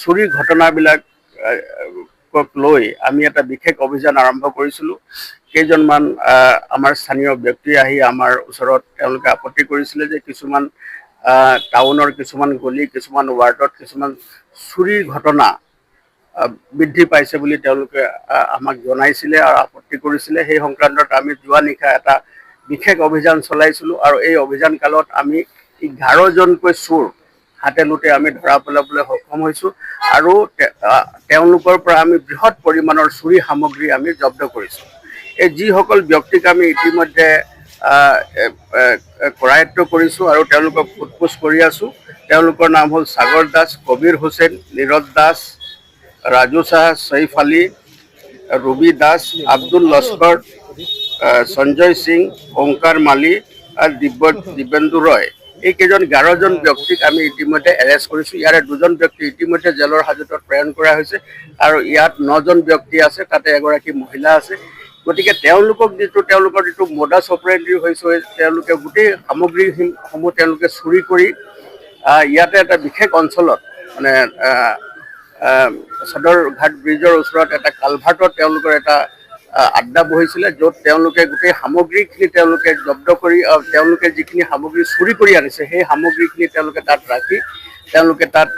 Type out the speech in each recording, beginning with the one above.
চুৰিৰ ঘটনাবিলাক লৈ আমি এটা বিশেষ অভিযান আৰম্ভ কৰিছিলোঁ। কেইজনমান আমাৰ স্থানীয় ব্যক্তি আহি আমাৰ ওচৰত তেওঁলোকে আপত্তি কৰিছিলে যে কিছুমান টাউনৰ কিছুমান গলি, কিছুমান ৱাৰ্ডত কিছুমান চুৰিৰ ঘটনা বৃদ্ধি পাইছে বুলি তেওঁলোকে আমাক জনাইছিলে আৰু আপত্তি কৰিছিলে। সেই সংক্ৰান্তত আমি যোৱা নিশা এটা বিশেষ অভিযান চলাইছিলোঁ আৰু এই অভিযান কালত আমি এঘাৰজনকৈ চোৰ হাতে লোটে আমি ধৰা পেলাবলৈ সক্ষম হৈছোঁ আৰু তেওঁলোকৰ পৰা আমি বৃহৎ পৰিমাণৰ চুৰি সামগ্ৰী আমি জব্দ কৰিছোঁ। এই যিসকল ব্যক্তিক আমি ইতিমধ্যে কৰায়ত্ব কৰিছোঁ আৰু তেওঁলোকক সোধ কৰি আছোঁ। তেওঁলোকৰ নাম হ'ল সাগৰ দাস, কবিৰ হুছেইন, নীৰজ দাস, ৰাজু শ্বাহ চৈফ আলী, ৰবি দাস, আব্দুল লস্কৰ সঞ্জয় সিং ওংকাৰ মালি আৰু দিব্য, দিব্যেন্দু ৰয়। এইকেইজন এঘাৰজন ব্যক্তিক আমি ইতিমধ্যে এৰেষ্ট কৰিছোঁ। ইয়াৰে দুজন ব্যক্তি ইতিমধ্যে জেলৰ হাজতত প্ৰেৰণ কৰা হৈছে আৰু ইয়াত নজন ব্যক্তি আছে তাতে এগৰাকী মহিলা আছে। গতিকে তেওঁলোকক যিটো তেওঁলোকৰ যিটো মডাছ অপাৰেণ্ডি হৈছে তেওঁলোকে গোটেই সামগ্ৰীসমূহ তেওঁলোকে চুৰি কৰি ইয়াতে এটা বিশেষ অঞ্চলত মানে আহ, সদৰঘাট ব্ৰিজৰ ওচৰত এটা কালভাৰ্টত তেওঁলোকৰ এটা আড্ডা বহিছিলে য'ত তেওঁলোকে গোটেই সামগ্ৰীখিনি তেওঁলোকে জব্দ কৰি তেওঁলোকে যিখিনি সামগ্ৰী চুৰি কৰি আনিছে, সেই সামগ্ৰীখিনি তেওঁলোকে তাত ৰাখি তেওঁলোকে তাত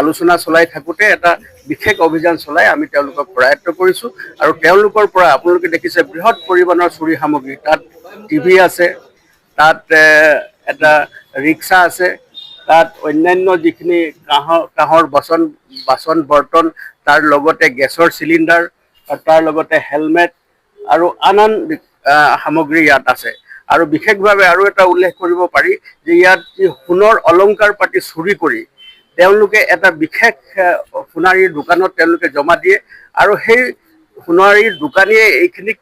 আলোচনা চলাই থাকোঁতে এটা বিশেষ অভিযান চলাই আমি তেওঁলোকক কৰায়ত্ব কৰিছোঁ আৰু তেওঁলোকৰ পৰা আপোনালোকে দেখিছে বৃহৎ পৰিমাণৰ চুৰি সামগ্ৰী। তাত টিভি আছে, তাত এটা ৰিক্সা আছে, তাত অন্যান্য যিখিনি কাঁহৰ কাঁহৰ বাচন বাচন বৰ্তন তাৰ লগতে গেছৰ চিলিণ্ডাৰ তাৰ লগতে হেলমেট আৰু আন আন সামগ্ৰী ইয়াত আছে। আৰু বিশেষভাৱে আৰু এটা উল্লেখ কৰিব পাৰি যে ইয়াত যি সোণৰ অলংকাৰ পাতি চুৰি কৰি তেওঁলোকে এটা বিশেষ সোণাৰীৰ দোকানত তেওঁলোকে জমা দিয়ে আৰু সেই সোণাৰীৰ দোকানীয়ে এইখিনিক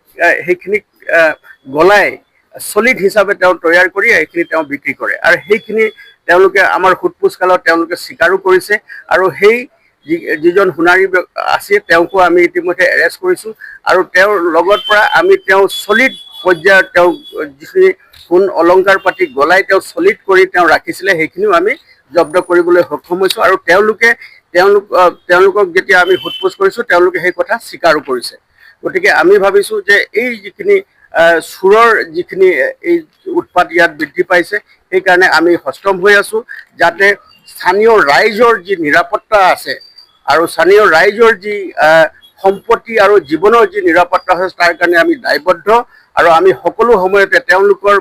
সেইখিনিক গলাই চলিড হিচাপে তেওঁ তৈয়াৰ কৰি এইখিনি তেওঁ বিক্ৰী কৰে। আৰু সেইখিনি তেওঁলোকে আমাৰ সোধ পোছ কালত তেওঁলোকে স্বীকাৰো কৰিছে। আৰু সেই যি যিজন সোণাৰী আছে তেওঁকো আমি ইতিমধ্যে এৰেষ্ট কৰিছোঁ। আৰু তেওঁৰ লগত পৰা আমি তেওঁ চলিড পৰ্যায়ত তেওঁ, যিখিনি সোণ অলংকাৰ পাতি গলাই তেওঁ চলিড কৰি তেওঁ ৰাখিছিলে, সেইখিনিও আমি জব্দ কৰিবলৈ সক্ষম হৈছোঁ। আৰু তেওঁলোকে, তেওঁলোক তেওঁলোকক যেতিয়া আমি সোধ পোছ কৰিছোঁ, তেওঁলোকে সেই কথা স্বীকাৰো কৰিছে। গতিকে আমি ভাবিছোঁ যে এই যিখিনি চোৰৰ যিখিনি এই উৎপাত ইয়াত বৃদ্ধি পাইছে, সেইকাৰণে আমি সষ্টম হৈ আছোঁ। যাতে স্থানীয় ৰাইজৰ যি নিৰাপত্তা আছে আৰু স্থানীয় ৰাইজৰ যি সম্পত্তি আৰু জীৱনৰ যি নিৰাপত্তা আছে তাৰ কাৰণে আমি দায়বদ্ধ। আৰু আমি সকলো সময়তে তেওঁলোকৰ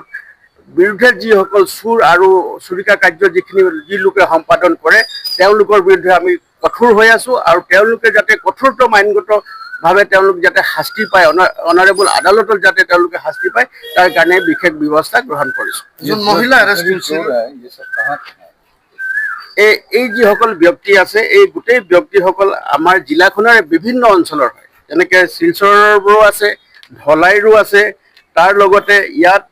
বিৰুদ্ধে যিসকল চোৰ আৰু চুৰিকা কাৰ্য যিখিনি যি লোকে সম্পাদন কৰে তেওঁলোকৰ বিৰুদ্ধে আমি কঠোৰ হৈ আছো আৰু তেওঁলোকে যাতে কঠোৰতম আইনগতভাৱে তেওঁলোক যাতে শাস্তি পায় অনাৰেবল আদালতত যাতে তেওঁলোকে শাস্তি পায় তাৰ কাৰণে বিশেষ ব্যৱস্থা গ্ৰহণ কৰিছোঁ। মহিলা এই এই যিসকল ব্যক্তি আছে, এই গোটেই ব্যক্তিসকল আমাৰ জিলাখনৰ বিভিন্ন অঞ্চলৰ হয়। যেনেকে শিলচৰৰো আছে, ধলাইৰো আছে, তাৰ লগতে ইয়াত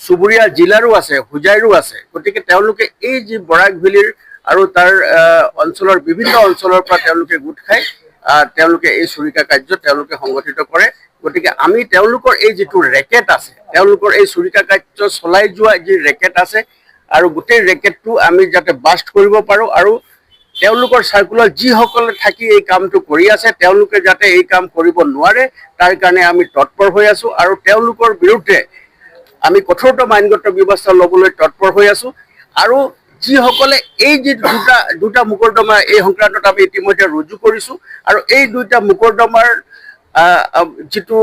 চুবুৰীয়া জিলাৰো আছে, হোজাইৰো আছে। গতিকে তেওঁলোকে এই যি বৰাক ভেলীৰ আৰু তাৰ অঞ্চলৰ বিভিন্ন অঞ্চলৰ পৰা তেওঁলোকে গোট খাই তেওঁলোকে এই চুৰিকা কাৰ্য তেওঁলোকে সংগঠিত কৰে। গতিকে আমি তেওঁলোকৰ এই যিটো ৰেকেট আছে, তেওঁলোকৰ এই চুৰিকা কাৰ্য চলাই যোৱা যি ৰেকেট আছে আৰু গোটেই ৰেকেটটো আমি যাতে বাষ্ট কৰিব পাৰোঁ আৰু তেওঁলোকৰ চাৰ্কুলত যিসকলে থাকি এই কামটো কৰি আছে, তেওঁলোকে যাতে এই কাম কৰিব নোৱাৰে, তাৰ কাৰণে আমি তৎপৰ হৈ আছোঁ আৰু তেওঁলোকৰ বিৰুদ্ধে আমি কঠোৰতম আইনগত ব্যৱস্থা ল'বলৈ তৎপৰ হৈ আছোঁ। আৰু যিসকলে এই যি দুটা দুটা মোকৰ্দমা, এই সংক্ৰান্তত আমি ইতিমধ্যে ৰুজু কৰিছোঁ আৰু এই দুটা মোকৰ্দমাৰ যিটো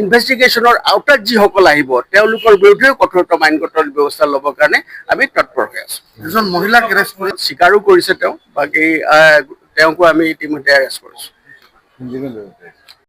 ইনভেষ্টিগেশ্যনৰ আওতাত যিসকল আহিব তেওঁলোকৰ বিৰুদ্ধেও কঠোৰতম আইনগত ব্যৱস্থা ল'বৰ কাৰণে আমি তৎপৰ হৈ আছোঁ। এজন মহিলাক এৰেষ্ট কৰি স্বীকাৰো কৰিছে তেওঁ বাকী তেওঁকো আমি ইতিমধ্যে এৰেষ্ট কৰিছোঁ।